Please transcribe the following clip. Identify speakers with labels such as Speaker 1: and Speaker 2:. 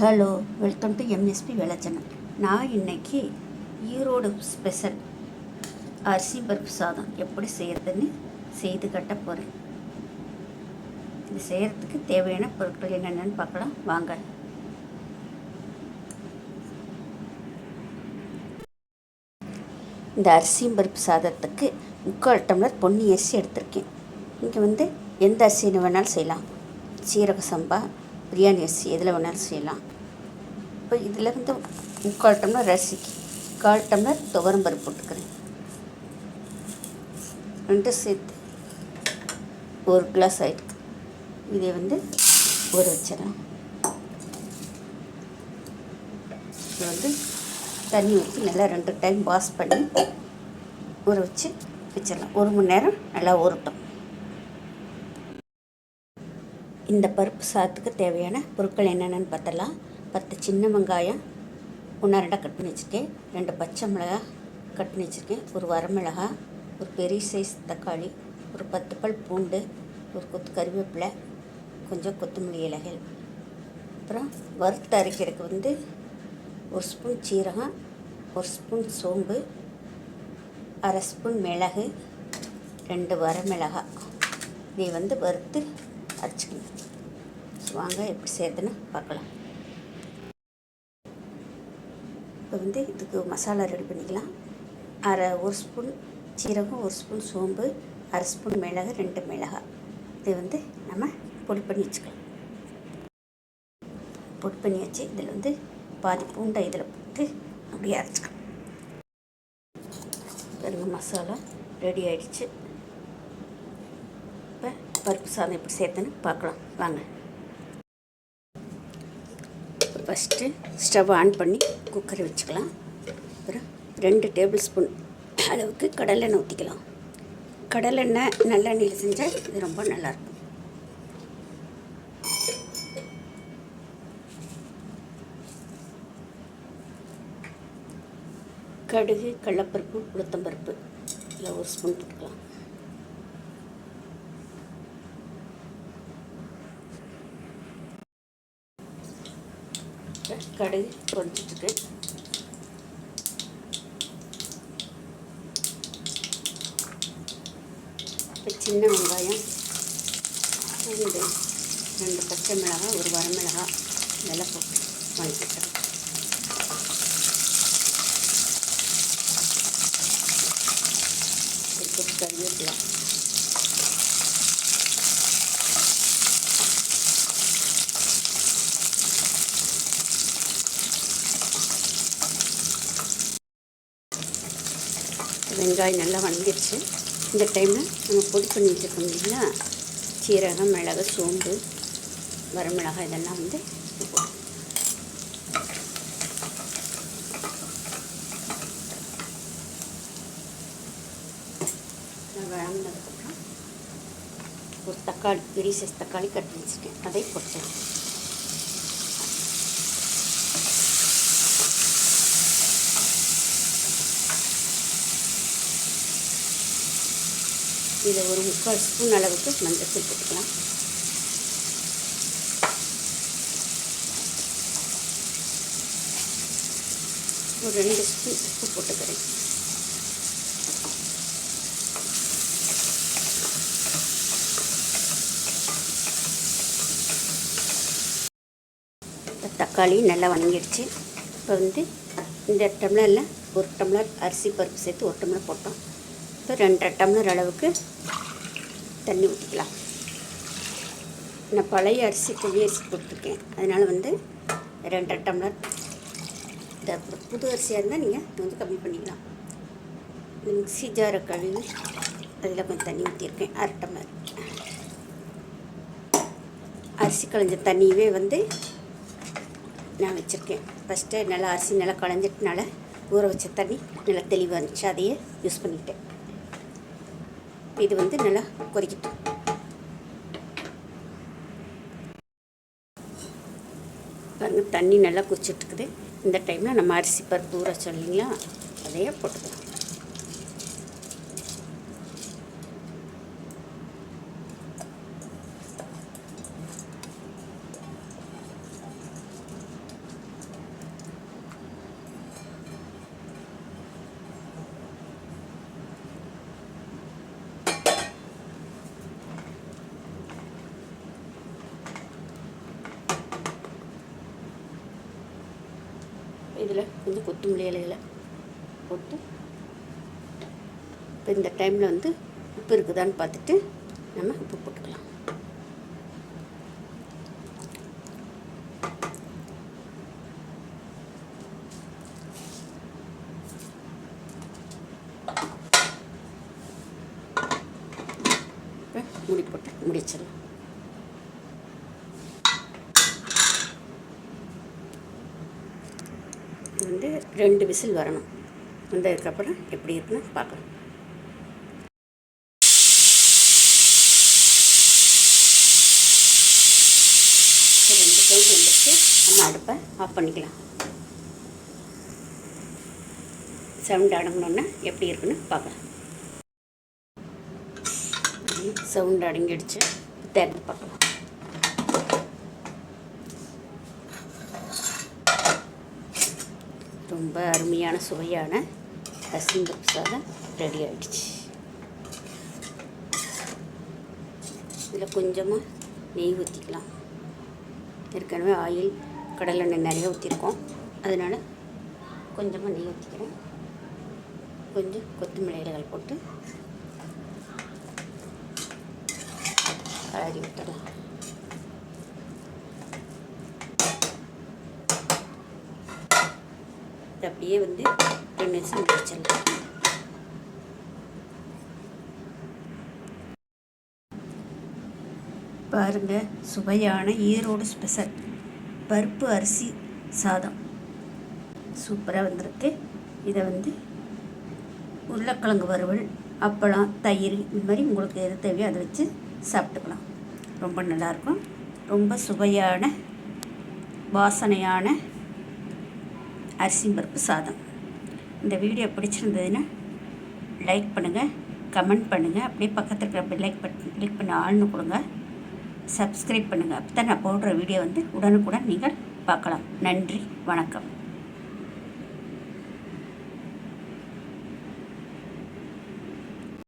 Speaker 1: Hello welcome to MSP வெளச்சனம் நான் இன்னைக்கு ஈரோடு ஸ்பெஷல் அரிசி பருப்பு சாதம் எப்படி செய்கிறதுன்னு செய்து கட்ட போகிறேன் இது செய்கிறதுக்கு தேவையான பொருட்கள் என்னென்னு பார்க்கலாம் வாங்க இந்த அரிசியும் பருப்பு சாதத்துக்கு முக்கால் டம்ளர் பொன்னி அரிசி எடுத்திருக்கேன். இங்கே வந்து எந்த அரிசின்னு வேணாலும் செய்யலாம். சீரக சம்பா பிரியாணி அரிசி எதில் வேணாலும் செய்யலாம். இப்போ இதில் வந்து முக்கால் டம்ளர் அரிசிக்கு கால் டம்ளர் துவரம் பருப்பு போட்டுக்கிறேன். ரெண்டு சேர்த்து ஒரு கிளாஸ் ஆயிருக்கு. இதை வந்து ஊற வச்சிடலாம். இது வந்து தண்ணி ஊற்றி நல்லா ரெண்டு டைம் வாஷ் பண்ணி ஊற வச்சு வச்சிடலாம். ஒரு மணி நேரம் நல்லா ஊறட்டும். இந்த பருப்பு சாதத்துக்கு தேவையான பொருட்கள் என்னென்னு பார்த்தலாம். பத்து சின்ன வெங்காயம் ஒன்றா ரெண்டாக கட் பண்ணி வச்சுருக்கேன் ரெண்டு பச்சை மிளகா கட் பண்ணி வச்சுருக்கேன். ஒரு வரமிளகா ஒரு பெரிய சைஸ் தக்காளி ஒரு பத்து பல் பூண்டு ஒரு கொத்து கருவேப்பிலை கொஞ்சம் கொத்தமல்லி இலைகள். அப்புறம் வறுத்து அரைக்கிறதுக்கு வந்து ஒரு ஸ்பூன் சீரகம் ஒரு ஸ்பூன் சோம்பு அரை ஸ்பூன் மிளகு ரெண்டு வரமிளகாய். இதை வந்து வறுத்து அரைச்சிக்கணும் வாங்க எப்படி செய்யறதுன்னு பார்க்கலாம். இப்போ வந்து இதுக்கு மசாலா ரெடி பண்ணிக்கலாம். அரை ஒரு ஸ்பூன் சீரகம் ஒரு ஸ்பூன் சோம்பு அரை ஸ்பூன் மிளகு ரெண்டு மிளகாய். இதை வந்து நம்ம பொடி பண்ணி வச்சுக்கலாம். பொடி பண்ணி வச்சு இதில் வந்து பாதி பூண்டை இதில் போட்டு அப்படியே அரைச்சிக்கலாம். பாருங்க மசாலா ரெடி ஆகிடுச்சு பருப்பு சாதம் எப்படி சேர்த்துன்னு பார்க்கலாம். வாங்க. ஃபஸ்ட்டு ஸ்டவ் ஆன் பண்ணி குக்கரை வச்சுக்கலாம். அப்புறம் ரெண்டு டேபிள் ஸ்பூன் அளவுக்கு கடலெண்ணெய் ஊற்றிக்கலாம் கடலெண்ணெய் நல்லெண்ணெயில் செஞ்சால் இது ரொம்ப நல்லாயிருக்கும். கடுகு கடலப்பருப்பு உளுத்தம்பருப்பு இல்லை ஒரு ஸ்பூன் போட்டுக்கலாம். கடுகு பொரிச்சிட்டு இப்போ சின்ன வெங்காயம் ரெண்டு ரெண்டு பச்சை மிளகாய் ஒரு வரமிளகாய் இதெல்லாம் போட்டு வதக்கிக்கிறேன் ஒரு வெங்காயம் நல்லா வணங்கிடுச்சு இந்த டைமில் நம்ம பொடி பண்ணி வச்சுருக்கோம் இல்லைங்களா? சீரகம் மிளகு சோம்பு வரமிளகாய் இதெல்லாம் வந்து வளர்ந்ததுக்கப்புறம் ஒரு தக்காளி பெரிய சைஸ் தக்காளி கட்டி வச்சுருக்கேன் அதை போட்டு இதில் ஒரு முக்கால் ஸ்பூன் அளவுக்கு மஞ்சள் தூள் போட்டுக்கலாம். ஒரு ரெண்டு ஸ்பூன் உப்பு போட்டுக்கிறேன். இப்போ தக்காளி நல்லா வணங்கிடுச்சு. இப்போ வந்து இந்த டம்ளரில் ஒரு டம்ளர் அரிசி பருப்பு சேர்த்து ஒரு டம்ளர் போட்டோம். இப்போ ரெண்டரை டம்ளர் அளவுக்கு தண்ணி ஊற்றிக்கலாம் நான் பழைய அரிசி புதிய அரிசி போட்டிருக்கேன். அதனால் வந்து ரெண்டரை டம்ளர். இந்த புது அரிசியாக இருந்தால் நீங்கள் வந்து கம்மி பண்ணிக்கலாம். மிக்சி மிக்ஸி ஜாரை கழுவி அதில் கொஞ்சம் தண்ணி ஊற்றிருக்கேன் அரை டம்ளர். அரிசி களைஞ்ச தண்ணியவே வந்து நான் வச்சுருக்கேன். ஃபஸ்ட்டு நல்லா அரிசி நல்லா களைஞ்சிட்டனால ஊற வச்ச தண்ணி நல்லா தெளிவாக இருந்துச்சு. அதையே யூஸ் பண்ணிக்கிட்டேன். இப்போ இது வந்து நல்லா கொதிக்கட்டும். பாருங்கள் தண்ணி நல்லா கொதிச்சிட்ருக்குது இந்த டைமில் நம்ம அரிசி பருப்பு ஊற சொல்லிங்களா அதையே போட்டுக்கலாம். இதில் கொஞ்சம் கொத்தமல்லி இலையில. போட்டு இப்போ இந்த டைமில் வந்து உப்பு இருக்குதான்னு பார்த்துட்டு நம்ம உப்பு போட்டுக்கலாம். இப்போ மூடி போட்டு முடிச்சிடலாம் இது வந்து ரெண்டு விசில் வரணும். வந்ததுக்கப்புறம் எப்படி இருக்குன்னு பார்க்கலாம். ரெண்டு கவுண்ட் வந்துருச்சு. நம்ம அடுப்பை ஆஃப் பண்ணிக்கலாம். சவுண்ட் அடங்கணுன்னா எப்படி இருக்குன்னு பார்க்கலாம். சவுண்ட் அடங்கிடுச்சு. திறந்து பார்க்கலாம். ரொம்ப அருமையான சுவையான கசிம்பருப்பு சாதம் ரெடி ஆகிடுச்சு இதில் கொஞ்சமாக நெய் ஊற்றிக்கலாம் ஏற்கனவே ஆயில் கடலெண்ணெய் நிறைய ஊற்றிருக்கோம் அதனால் கொஞ்சமாக நெய் ஊற்றிக்கிறேன் கொஞ்சம் கொத்தமல்லி இலைகள் போட்டு கலரி விட்டுடலாம். இது அப்படியே வந்து டென் மினிட்ஸ் முடிச்சிடலாம். பாருங்க சுவையான ஈரோடு ஸ்பெஷல் பருப்பு அரிசி சாதம். சூப்பராக வந்திருக்கு. இதை வந்து உருளைக்கிழங்கு வறுவல் அப்பளம் தயிர் இந்த மாதிரி உங்களுக்கு எது தேவையோ அதை வச்சு சாப்பிட்டுக்கலாம். ரொம்ப நல்லாயிருக்கும் ரொம்ப சுவையான வாசனையான அரிசி பருப்பு சாதம். இந்த வீடியோ பிடிச்சிருந்ததுன்னா லைக் பண்ணுங்கள் கமெண்ட் பண்ணுங்கள் அப்படியே பக்கத்தில் இருக்கிற பெல்லைக் பட்டன் கிளிக் பண்ணி ஆள்னு கொடுங்க. சப்ஸ்கிரைப் பண்ணுங்கள் அப்போ தான் நான் போடுற வீடியோ வந்து உடனுக்குடன் நீங்கள் பார்க்கலாம். நன்றி வணக்கம்.